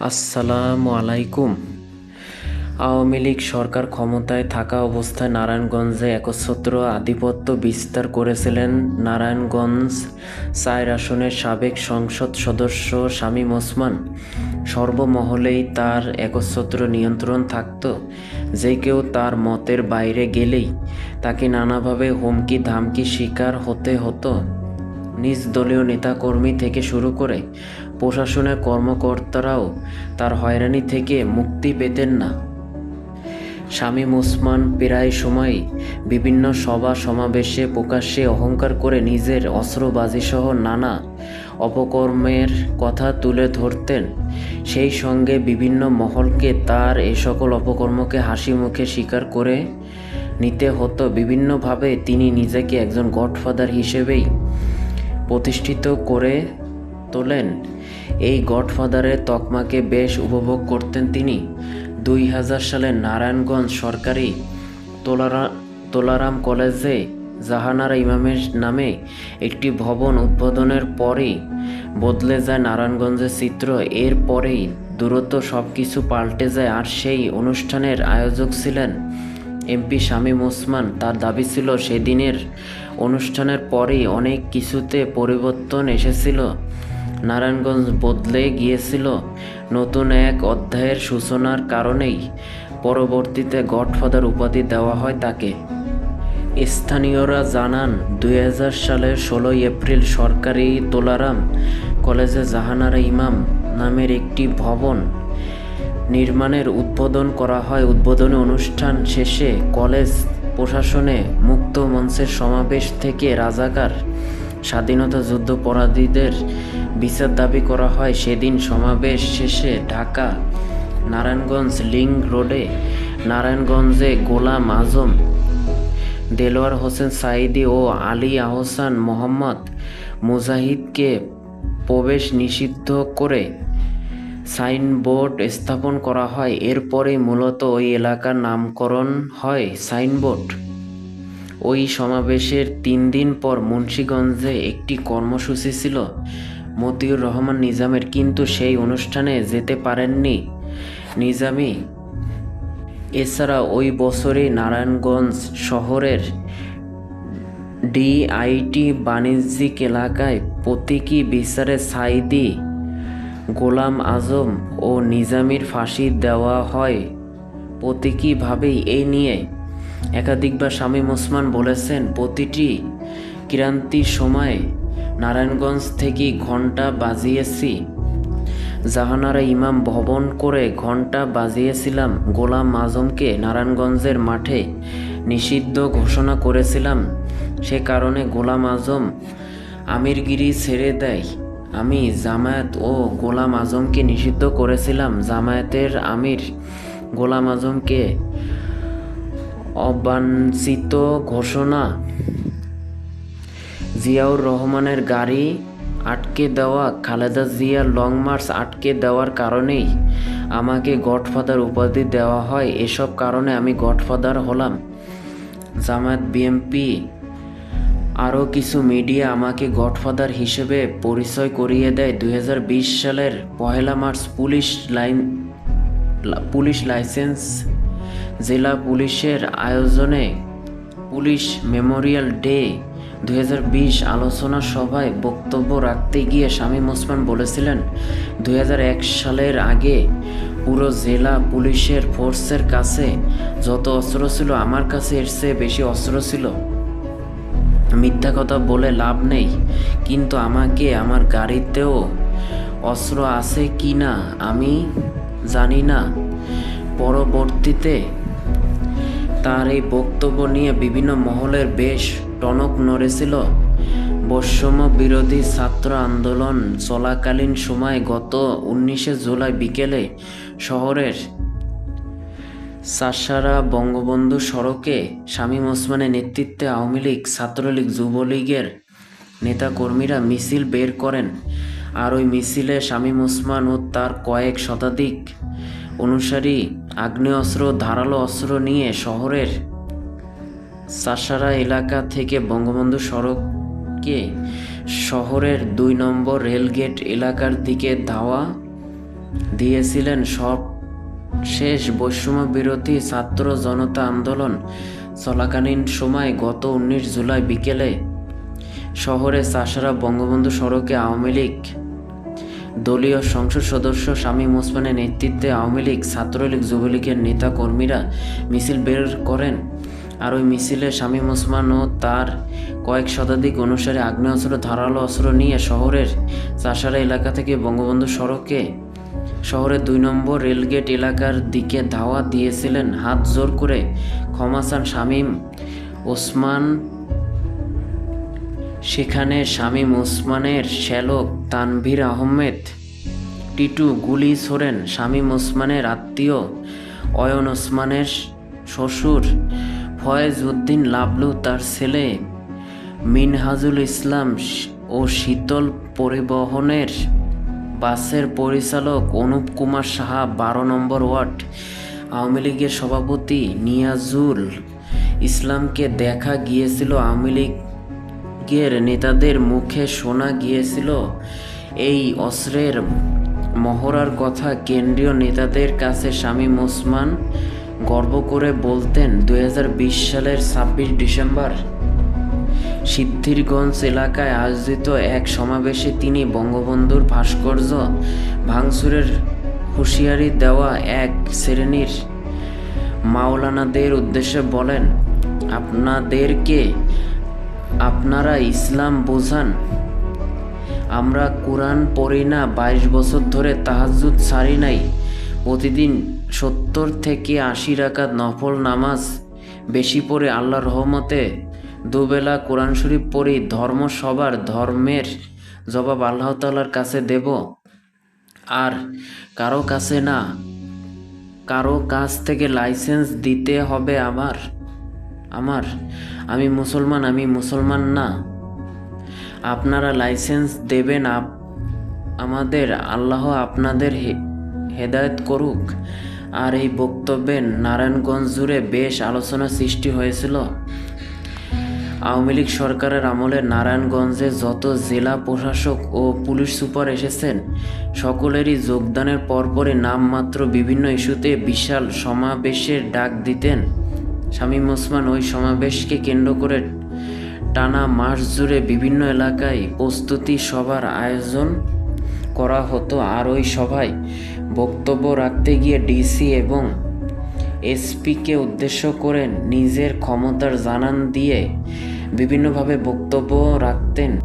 আসসালামু আলাইকুম। আওয়ামী লীগ সরকার ক্ষমতায় থাকা অবস্থায় নারায়ণগঞ্জে একচ্ছত্র আধিপত্য বিস্তার করেছিলেন নারায়ণগঞ্জ চার আসনের সাবেক সংসদ সদস্য শামীম ওসমান। সর্বমহলেই তার একচ্ছত্র নিয়ন্ত্রণ থাকত, যে কেউ তার মতের বাইরে গেলেই তাকে নানাভাবে হুমকি ধামকি শিকার হতে হতো। নিজ দলীয় নেতাকর্মী থেকে শুরু করে প্রশাসনের কর্মকর্তারাও তার হয়রানি থেকে মুক্তি পেতেন না। শামীম ওসমান প্রায় সময় বিভিন্ন সভা সমাবেশে প্রকাশ্যে অহংকার করে নিজের অস্ত্রবাজিসহ নানা অপকর্মের কথা তুলে ধরতেন। সেই সঙ্গে বিভিন্ন মহলকে তার এ সকল অপকর্মকে হাসি মুখে স্বীকার করে নিতে হতো। বিভিন্নভাবে তিনি নিজেকে একজন গডফাদার হিসেবেই প্রতিষ্ঠিত করে তোলেন। এই গডফাদারের তকমাকে বেশ উপভোগ করতেন তিনি। দুই হাজার সালে নারায়ণগঞ্জ সরকারি তোলারা, তোলারাম কলেজে জাহানারা ইমামের নামে একটি ভবন উদ্বোধনের পরেই বদলে যায় নারায়ণগঞ্জের চিত্র। এর পরেই দূরত্ব সব কিছু পাল্টে যায় আর সেই অনুষ্ঠানের আয়োজক ছিলেন এমপি শামীম ওসমান। তার দাবি ছিল সেদিনের অনুষ্ঠানের পরেই অনেক কিছুতে পরিবর্তন এসেছিল। নারায়ণগঞ্জ বদলে গিয়েছিল নতুন এক অধ্যায়ের সূচনার কারণেই। পরবর্তীতে গডফাদার উপাধি দেওয়া হয় তাকে। স্থানীয়রা জানান, দুই হাজার সালের ষোলোই এপ্রিল সরকারি তোলারাম কলেজে জাহানারা ইমাম নামের একটি ভবন নির্মাণের উদ্বোধন করা হয়। উদ্বোধনী অনুষ্ঠান শেষে কলেজ প্রশাসনে মুক্ত মঞ্চের সমাবেশ থেকে রাজাকার স্বাধীনতা যুদ্ধপরাধীদের বিচার দাবি করা হয় সেদিন সমাবেশ শেষে ঢাকা, নারায়ণগঞ্জ লিঙ্ক রোডে, নারায়ণগঞ্জে গোলাম আজম, দেলোয়ার হোসেন সাইদি ও আলী আহসান মোহাম্মদ মুজাহিদকে প্রবেশ নিষিদ্ধ করে সাইনবোর্ড স্থাপন করা হয়। এরপরেই মূলত ওই এলাকার নামকরণ হয় সাইনবোর্ড। ওই সমাবেশের তিন দিন পর মুন্সীগঞ্জে একটি কর্মসূচি ছিল। মতিউর রহমান নিজামের, কিন্তু সেই অনুষ্ঠানে যেতে পারেননি নিজামী। এছাড়া ওই বছরই নারায়ণগঞ্জ শহরের ডিআইটি বাণিজ্যিক এলাকায় প্রতীকী বিচারে সাইদি গোলাম আজম ও নিজামির ফাঁসি দেওয়া হয়। প্রতীকীভাবেই এই নিয়ে একাধিকবার শামীম ওসমান বলেছেন, প্রতিটি ক্রান্তির সময় নারায়ণগঞ্জ থেকে ঘণ্টা বাজিয়েছি। জাহানারা ইমাম ভবন করে ঘণ্টা বাজিয়েছিলাম। গোলাম আজমকে নারায়ণগঞ্জের মাঠে নিষিদ্ধ ঘোষণা করেছিলাম। সে কারণে গোলাম আজম আমিরগিরি ছেড়ে দেয়। আমি জামায়াত ও গোলাম আজমকে নিষিদ্ধ করেছিলাম। জামায়াতের আমির গোলাম আজমকে অবাঞ্ছিত ঘোষণা জিয়াউর রহমানের গাড়ি আটকে দেওয়া, খালেদা জিয়ার লং মার্চ আটকে দেওয়ার কারণেই আমাকে গডফাদার উপাধি দেওয়া হয়। এসব কারণে আমি গডফাদার হলাম। জামায়াত বিএমপি আরও কিছু মিডিয়া আমাকে গডফাদার হিসেবে পরিচয় করিয়ে দেয়। দু হাজার বিশ সালের পহেলা March police line, police licence, জেলা পুলিশের আয়োজনে পুলিশ মেমোরিয়াল ডে দু হাজার বিশ আলোচনা সভায় বক্তব্য রাখতে গিয়ে শামীম ওসমান বলেছিলেন দু হাজার এক সালের আগে পুরো জেলা পুলিশের ফোর্সের কাছে যত অস্ত্র ছিল আমার কাছে এর চেয়ে বেশি অস্ত্র ছিল। মিথ্যা কথা বলে লাভ নেই, কিন্তু আমাকে আমার গাড়িতেও অস্ত্র আছে কি না আমি জানি না। পরবর্তীতে তার এই বক্তব্য নিয়ে বিভিন্ন মহলের বেশ টনক নড়েছিল। বৈষম্য বিরোধী ছাত্র আন্দোলন চলাকালীন সময় গত উনিশে জুলাই বিকেলে শহরের সাসারা বঙ্গবন্ধু সড়কে শামীম ওসমানের নেতৃত্বে আওয়ামী লীগ, ছাত্রলীগ, যুবলীগের নেতাকর্মীরা মিছিল বের করেন। আর ওই মিছিলে শামীম ওসমান ও তার কয়েক শতাধিক অনুসারী আগ্নেয়াস্ত্র, ধারালো অস্ত্র নিয়ে শহরের চাষারা এলাকা থেকে বঙ্গবন্ধু সড়ককে শহরের দুই নম্বর রেলগেট এলাকার দিকে ধাওয়া দিয়েছিলেন সব শেষ বৈষম্য বিরোধী ছাত্র জনতা আন্দোলন চলাকালীন সময় গত উনিশ জুলাই বিকেলে শহরে চাষারা বঙ্গবন্ধু সড়কে আওয়ামী লীগ দলীয় সংসদ সদস্য শামীম ওসমানের নেতৃত্বে আওয়ামী লীগ, ছাত্রলীগ, যুবলীগের নেতা কর্মীরা মিছিল বের করেন। আর ওই মিছিলে শামীম ওসমান ও তার কয়েক শতাধিক অনুসারে আগ্নেয়াস্ত্র ধারালো অস্ত্র নিয়ে শহরের চাষারা এলাকা থেকে বঙ্গবন্ধু সড়কে শহরের দুই নম্বর রেলগেট এলাকার দিকে ধাওয়া দিয়েছিলেন। হাত জোর করে ক্ষমা চান শামীম ওসমান। সেখানে শামীম ওসমানের শ্যালক তানভীর আহমেদ, টিটু গুলি ছোড়েন। শামীম ওসমানের আত্মীয় অয়ন ওসমানের শ্বশুর ফয়েজ উদ্দিন লাবলু তার ছেলে মিনহাজুল ইসলাম ও শীতল পরিবহনের বাসের পরিচালক অনুপ কুমার সাহা বারো নম্বর ওয়ার্ড। আওয়ামী লীগের সভাপতি নিয়াজুল ইসলামকে দেখা গিয়েছিল। আওয়ামী লীগের নেতাদের মুখে শোনা গিয়েছিল এই অস্ত্রের মহড়ার কথা। কেন্দ্রীয় নেতাদের কাছে শামীম ওসমান গর্ব করে বলতেন দু হাজার বিশ সালের ছাব্বিশ ডিসেম্বর। সিদ্ধিরগঞ্জ এলাকায় আয়োজিত এক সমাবেশে তিনি বঙ্গবন্ধুর ভাস্কর্য ভাঙচুরের হুঁশিয়ারি দেওয়া এক শ্রেণির মাওলানাদের উদ্দেশ্যে বলেন, আপনাদেরকে আপনারা ইসলাম বোঝান। আমরা কোরআন পড়ি না, বাইশ বছর ধরে তাহাজুদ ছাড়ি নাই। প্রতিদিন সত্তর থেকে আশি রাকাত নফল নামাজ বেশি পড়ে আল্লাহর রহমতে দুবেলা কোরআন শরীফ পড়ি ধর্ম সবার ধর্মের জবাব আল্লাহ তাল্লার কাছে দেব। আর কারও কাছে না, কারও কাছ থেকে লাইসেন্স দিতে হবে আমার। আমার, আমি মুসলমান আমি মুসলমান না। আপনারা লাইসেন্স দেবেন আমাদের, আল্লাহ আপনাদের হেদায়েত করুক। আর এই বক্তব্যে নারায়ণগঞ্জ জুড়ে বেশ আলোচনা সৃষ্টি হয়েছিল। আওয়ামী লীগ সরকারের আমলে নারায়ণগঞ্জে যত জেলা প্রশাসক ও পুলিশ সুপার এসেছেন, সকলেরই যোগদানের পরপরই নামমাত্র বিভিন্ন ইস্যুতে বিশাল সমাবেশের ডাক দিতেন। শামীম ওসমান ওই সমাবেশকে কেন্দ্র করে টানা মাস জুড়ে বিভিন্ন এলাকায় প্রস্তুতি সভার আয়োজন করা হতো আর ওই সভায় বক্তব্য রাখতে গিয়ে ডিসি এবং এসপিকে উদ্দেশ্য করে নিজের ক্ষমতার জানান দিয়ে বিভিন্নভাবে বক্তব্য রাখতেন।